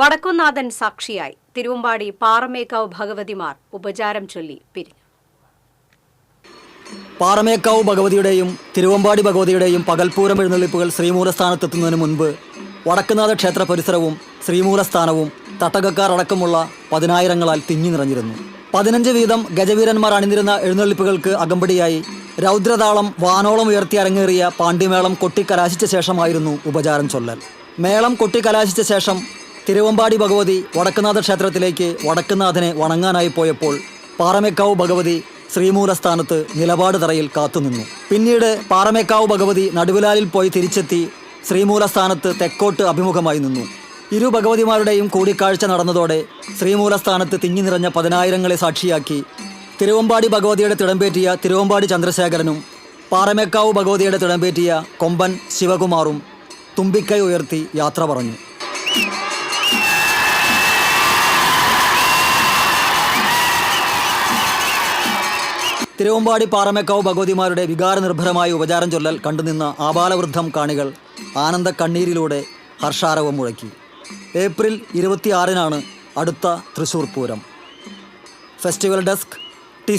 വടക്കുന്നാഥൻ സാക്ഷിയായി. തിരുവമ്പാടി പാറമേക്കാവ് ഭഗവതിമാർ ഉപചാരം ചൊല്ലി പിരിഞ്ഞു. പാറമേക്കാവ് ഭഗവതിയുടെയും തിരുവമ്പാടി ഭഗവതിയുടെയും പകൽപൂരം എഴുന്നള്ളിപ്പുകൾ ശ്രീമൂലസ്ഥാനത്തെത്തുന്നതിന് മുൻപ് വടക്കുനാഥ ക്ഷേത്ര പരിസരവും ശ്രീമൂലസ്ഥാനവും തട്ടകക്കാർ അടക്കമുള്ള പതിനായിരങ്ങളാൽ തിങ്ങി നിറഞ്ഞിരുന്നു. പതിനഞ്ച് വീതം ഗജവീരന്മാർ അണിനിരുന്ന എഴുന്നള്ളിപ്പുകൾക്ക് അകമ്പടിയായി രൗദ്രതാളം വാനോളം ഉയർത്തി അരങ്ങേറിയ പാണ്ഡ്യമേളം കൊട്ടിക്കലാശിച്ച ശേഷമായിരുന്നു ഉപചാരം ചൊല്ലൽ. മേളം കൊട്ടിക്കലാശിച്ച ശേഷം തിരുവമ്പാടി ഭഗവതി വടക്കുനാഥ ക്ഷേത്രത്തിലേക്ക് വടക്കുനാഥനെ വണങ്ങാനായി പോയപ്പോൾ പാറമേക്കാവ് ഭഗവതി ശ്രീമൂലസ്ഥാനത്ത് നിലപാട് തറയിൽ കാത്തുനിന്നു. പിന്നീട് പാറമേക്കാവ് ഭഗവതി നടുവിലാലിൽ പോയി തിരിച്ചെത്തി ശ്രീമൂലസ്ഥാനത്ത് തെക്കോട്ട് അഭിമുഖമായി നിന്നു. ഇരു ഭഗവതിമാരുടെയും കൂടിക്കാഴ്ച നടന്നതോടെ ശ്രീമൂലസ്ഥാനത്ത് തിങ്ങി നിറഞ്ഞ പതിനായിരങ്ങളെ സാക്ഷിയാക്കി തിരുവമ്പാടി ഭഗവതിയുടെ തിടമ്പേറ്റിയ തിരുവമ്പാടി ചന്ദ്രശേഖരനും പാറമേക്കാവ് ഭഗവതിയുടെ തിടമ്പേറ്റിയ കൊമ്പൻ ശിവകുമാറും തുമ്പിക്കൈ ഉയർത്തി യാത്ര പറഞ്ഞു. തിരുവമ്പാടി പാറമേക്കാവ് ഭഗവതിമാരുടെ വികാരനിർഭരമായ ഉപചാരം ചൊല്ലൽ കണ്ടുനിന്ന ആബാലവൃദ്ധം കാണികൾ ആനന്ദ കണ്ണീരിലൂടെ ഹർഷാരവം മുഴക്കി. ഏപ്രിൽ ഇരുപത്തിയാറിനാണ് അടുത്ത Thrissur Pooram. Festival desk T